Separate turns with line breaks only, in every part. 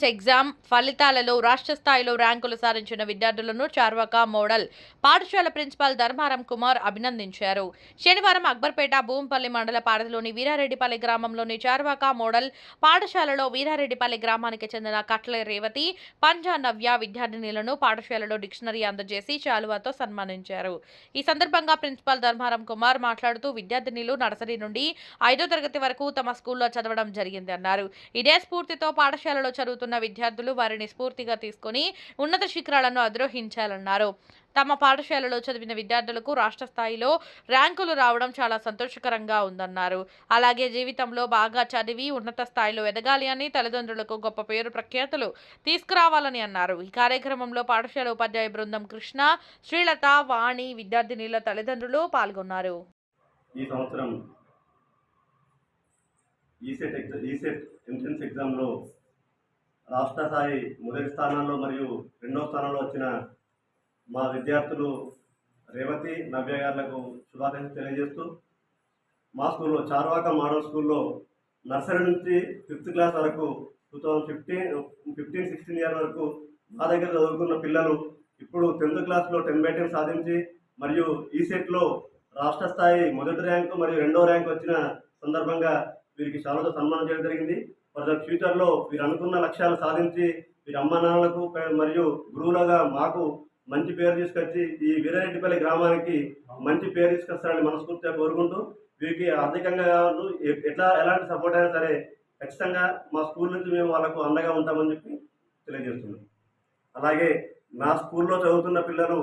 Exam ఫలితాలలో రాష్ట్ర స్థాయిలో ర్యాంకులు సాధించిన విద్యార్థులను చార్వక మోడల్ పాఠశాల ప్రిన్సిపాల్ ధర్మారం కుమార్ అభినందించారు. శనివారం అక్బర్పేట భూంపల్లి మండల పారధిలోని వీరారెడ్డిపల్లి గ్రామంలోని చార్వక మోడల్ పాఠశాలలో వీరారెడ్డిపల్లి గ్రామానికి చెందిన కట్ల రేవతి పంజా నవ్య విద్యార్థినులను పాఠశాలలో డిక్షనరీ అందజేసి శాలువాతో సన్మానించారు. ఈ సందర్భంగా ప్రిన్సిపాల్ ధర్మారం కుమార్ మాట్లాడుతూ విద్యార్థినిలు నర్సరీ నుండి ఐదో తరగతి వరకు తమ స్కూల్లో చదవడం జరిగింది అన్నారు ఇదే స్ఫూర్తితో పాఠశాలలో చదువుతున్న విద్యార్థులు వారిని స్ఫూర్తిగా తీసుకొని ఉన్నత శిఖరాలను అధిరోహించాలన్నారు. తమ పాఠశాలలో చదివిన విద్యార్థులకు రాష్ట్ర స్థాయిలో ర్యాంకులు రావడం చాలా సంతోషకరంగా ఉందన్నారు. అలాగే జీవితంలో బాగా చదివి ఉన్నత స్థాయిలో ఎదగాలి అని తల్లిదండ్రులకు గొప్ప పేరు ప్రఖ్యాతులు తీసుకురావాలని అన్నారు. ఈ కార్యక్రమంలో పాఠశాల ఉపాధ్యాయ బృందం కృష్ణ శ్రీలత వాణి విద్యార్థినిల తల్లిదండ్రులు పాల్గొన్నారు.
ఈ సంవత్సరం ఈసెట్ ఎగ్జామ్ ఈసెట్ ఎంట్రన్స్ ఎగ్జామ్లో రాష్ట్ర స్థాయి మొదటి స్థానంలో మరియు రెండో స్థానంలో వచ్చిన మా విద్యార్థులు రేవతి నవ్య గారులకు శుభాకాంక్షలు తెలియజేస్తూ మా స్కూల్లో చార్వాక మోడల్ స్కూల్లో నర్సరీ నుంచి ఫిఫ్త్ క్లాస్ వరకు two thousand fifteen fifteen sixteen year వరకు మా దగ్గర చదువుకున్న పిల్లలు ఇప్పుడు టెన్త్ క్లాస్లో టెన్ బై టెన్ సాధించి మరియు ఈ సెట్లో రాష్ట్ర స్థాయి మొదటి ర్యాంకు మరియు రెండో ర్యాంక్ వచ్చిన సందర్భంగా వీరికి శాలతో సన్మానం చేయడం జరిగింది. ఫర్ ఫ్యూచర్లో వీరు అనుకున్న లక్ష్యాలు సాధించి వీరి అమ్మ నాన్నలకు మరియు గురువులుగా మాకు మంచి పేరు తీసుకొచ్చి ఈ వీరారెడ్డిపల్లి గ్రామానికి మంచి పేరు తీసుకొస్తారని మనస్ఫూర్తిగా కోరుకుంటూ వీరికి ఆర్థికంగా కావచ్చు, ఎట్లా ఎలాంటి సపోర్ట్ అయినా సరే ఖచ్చితంగా మా స్కూల్ నుంచి మేము వాళ్ళకు అండగా ఉంటామని చెప్పి తెలియజేస్తున్నాం. అలాగే నా స్కూల్లో చదువుతున్న పిల్లలు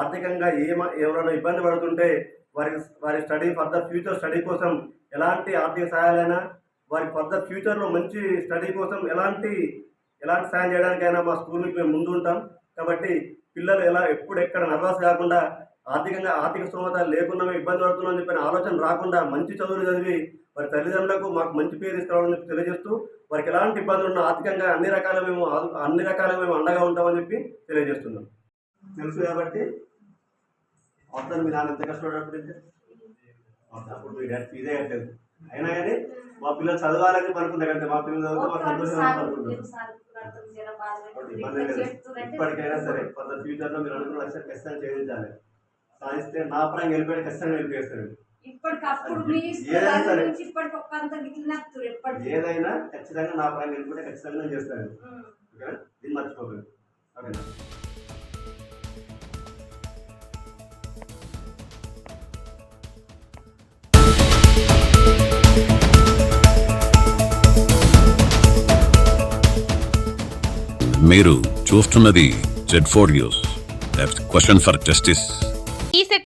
ఆర్థికంగా ఏమ ఎవరైనా ఇబ్బంది పడుతుంటే వారి వారి స్టడీ ఫర్దర్ ఫ్యూచర్ స్టడీ కోసం ఎలాంటి ఆర్థిక సహాయాలైనా వారి ఫర్దర్ ఫ్యూచర్లో మంచి స్టడీ కోసం ఎలాంటి ఎలాంటి సాయం చేయడానికైనా మా స్కూల్కి మేము ముందు ఉంటాం. కాబట్టి పిల్లలు ఎలా ఎప్పుడు ఎక్కడ నర్వస్ కాకుండా ఆర్థికంగా ఆర్థిక స్తోమత లేకుండా మేము ఇబ్బంది పడుతున్నామని చెప్పిన ఆలోచన రాకుండా మంచి చదువులు చదివి వారి తల్లిదండ్రులకు మాకు మంచి పేరు తీసుకురావాలని చెప్పి తెలియజేస్తూ వారికి ఎలాంటి ఇబ్బందులు ఉన్నా ఆర్థికంగా అన్ని రకాల మేము అన్ని రకాలుగా మేము అండగా ఉంటామని చెప్పి తెలియజేస్తున్నాం. తెలుసు కాబట్టి అవసరం మీ నాన్న ఎంత కష్టపడ్డప్పుడు అప్పుడు మీ డాడీ ఫీజే కట్టలేదు. అయినా కానీ మా పిల్లలు చదవాలని కంటే మా పిల్లలు చదివితే మా సంతోషంగా ఇప్పటికైనా సరే కొంత ఫ్యూచర్లో మీరు అనుకున్న లక్ష్యం ఖచ్చితంగా ఛేదించాలి సాధిస్తే నా పరంగా వెళ్ళిపోయి ఖచ్చితంగా
మీ
ఏదైనా ఖచ్చితంగా నా పరంగా వెళ్ళిపోతే ఖచ్చితంగా చేస్తాను. ఓకేనా? దీన్ని మర్చిపోకండి ఓకేనా?
మీరు చూస్తున్నది Z four news question for justice